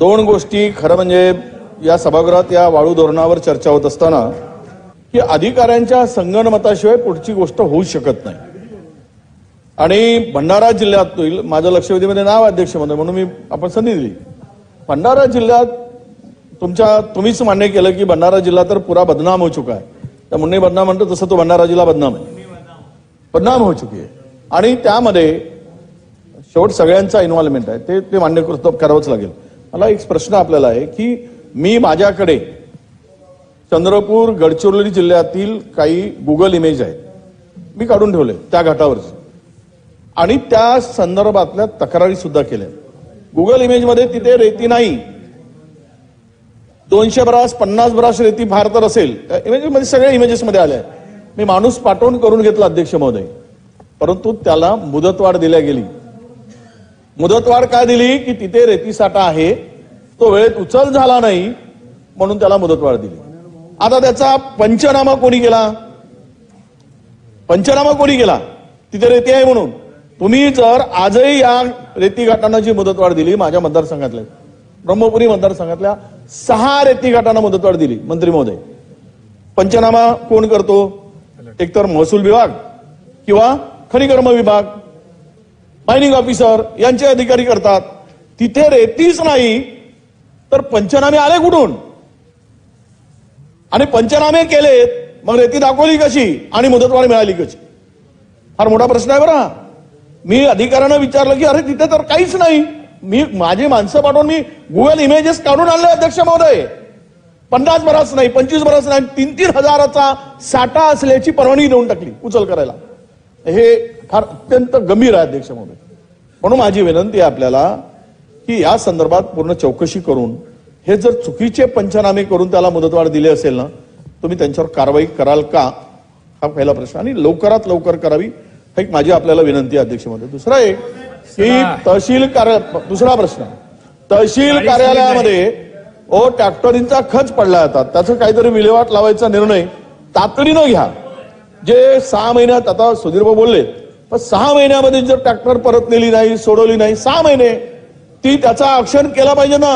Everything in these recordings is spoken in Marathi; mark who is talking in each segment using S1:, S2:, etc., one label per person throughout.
S1: दोन गोष्टी खरं म्हणजे या सभागृहात या वाळू धोरणावर चर्चा होत असताना की अधिकाऱ्यांच्या संगणमताशिवाय पुढची गोष्ट होऊ शकत नाही. आणि भंडारा जिल्ह्यातील माझं लक्षवेधीमध्ये नाव अध्यक्ष म्हणून म्हणून मी आपण संधी दिली. भंडारा जिल्ह्यात तुमच्या तुम्हीच मान्य केलं की भंडारा जिल्हा तर पुरा बदनाम हो चुका आहे. त्या मुन्ने बदनाम म्हणतो तसं तो भंडारा जिल्हा बदनाम आहे. बदनाम हो चुकी आहे. आणि त्यामध्ये शेवट सगळ्यांचा इन्व्हॉल्वमेंट आहे. ते ते मान्य करतो करावंच लागेल. मला एक प्रश्न आपल्याला आहे की मी माझ्याकडे चंद्रपूर गडचिरोली जिल्ह्यातील काही गुगल इमेज आहेत मी काढून ठेवले त्या घाटावरचे. आणि त्या संदर्भातल्या तक्रारी सुद्धा केल्या. गुगल इमेजमध्ये तिथे रेती नाही. दोनशे ब्रास पन्नास ब्रास रेती फार तर असेल. इमेजेसमध्ये सगळ्या इमेजेसमध्ये आल्या. मी माणूस पाठवून करून घेतला अध्यक्ष महोदय. परंतु त्याला मुदतवाढ दिल्या गेली. मुदतवाढ काय दिली? की तिथे रेतीसाठा आहे तो वेळेत उचल झाला नाही म्हणून त्याला मुदतवाढ दिली. आता त्याचा पंचनामा कोणी केला? पंचनामा कोणी केला? तिथे रेती आहे म्हणून. तुम्ही जर आजही या रेती घाटांना जी मुदतवाढ दिली माझ्या मतदारसंघातल्या ब्रह्मपुरी मतदारसंघातल्या सहा रेती घाटांना मुदतवाढ दिली मंत्री महोदय. पंचनामा कोण करतो? एकतर महसूल विभाग किंवा खनिकर्म विभाग. मायनिंग ऑफिसर यांचे अधिकारी करतात. तिथे रेतीच नाही तर पंचनामे आले कुठून? आणि पंचनामे केलेत मग रेती दाखवली कशी? आणि मुदतवाढ मिळाली कशी? फार मोठा प्रश्न आहे बरा मी अधिकाऱ्यांना विचारलं की अरे तिथे तर काहीच नाही. मी माझी माणसं पाठवून मी गुगल इमेजेस काढून आणले अध्यक्ष महोदय. पन्नास बराच नाही पंचवीस बराच नाही तीन तीन हजाराचा साठा असल्याची परवानगी देऊन टाकली उचल करायला. हे फार अत्यंत गंभीर आहे अध्यक्ष महोदय. म्हणून माझी विनंती आहे आपल्याला की या संदर्भात पूर्ण चौकशी करून हे जर चुकीचे पंचनामे करून त्याला मुदतवाढ दिली असेल ना तुम्ही त्यांच्यावर कारवाई कराल का? हा पहिला प्रश्न. आणि लवकरात लवकर करावी हा एक माझी आपल्याला विनंती आहे अध्यक्ष महोदय. दुसरा एक की तहसील कार्य दुसरा प्रश्न. तहसील कार्यालयामध्ये ओ ट्रॅक्टरींचा खच पडला जातात त्याचं काहीतरी विल्हेवाट लावायचा निर्णय तातडीनं घ्या. जे सहा महिन्यात आता सुधीरभाऊ बोलले पण सहा महिन्यामध्ये जर ट्रॅक्टर परत नेली नाही सोडवली नाही सहा महिने ती त्याचा ऍक्शन केला पाहिजे ना.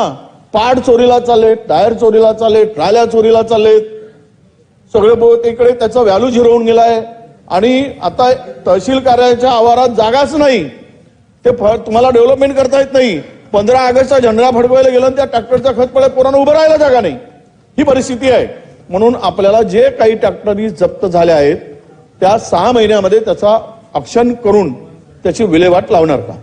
S1: पाड चोरीला चालले टायर चोरीला चालले ट्राल्या चोरीला चाललेत. सगळे बोत इकडे त्याचा व्हॅल्यू झिरवून गेलाय. आणि आता तहसील कार्यालयाच्या आवारात जागाच नाही. ते तुम्हाला डेव्हलपमेंट करता येत नाही. पंधरा ऑगस्टचा झेंडा फडकवायला गेलं आणि त्या ट्रॅक्टरचा खत पडे पोरांना उभं राहायला जागा नाही. ही परिस्थिती आहे. म्हणून आपल्याला जे काही ट्रॅक्टरी जप्त झाल्या आहेत त्या सहा महिन्यामध्ये त्याचा अक्षण करून त्याची विल्हेवाट लावणार का?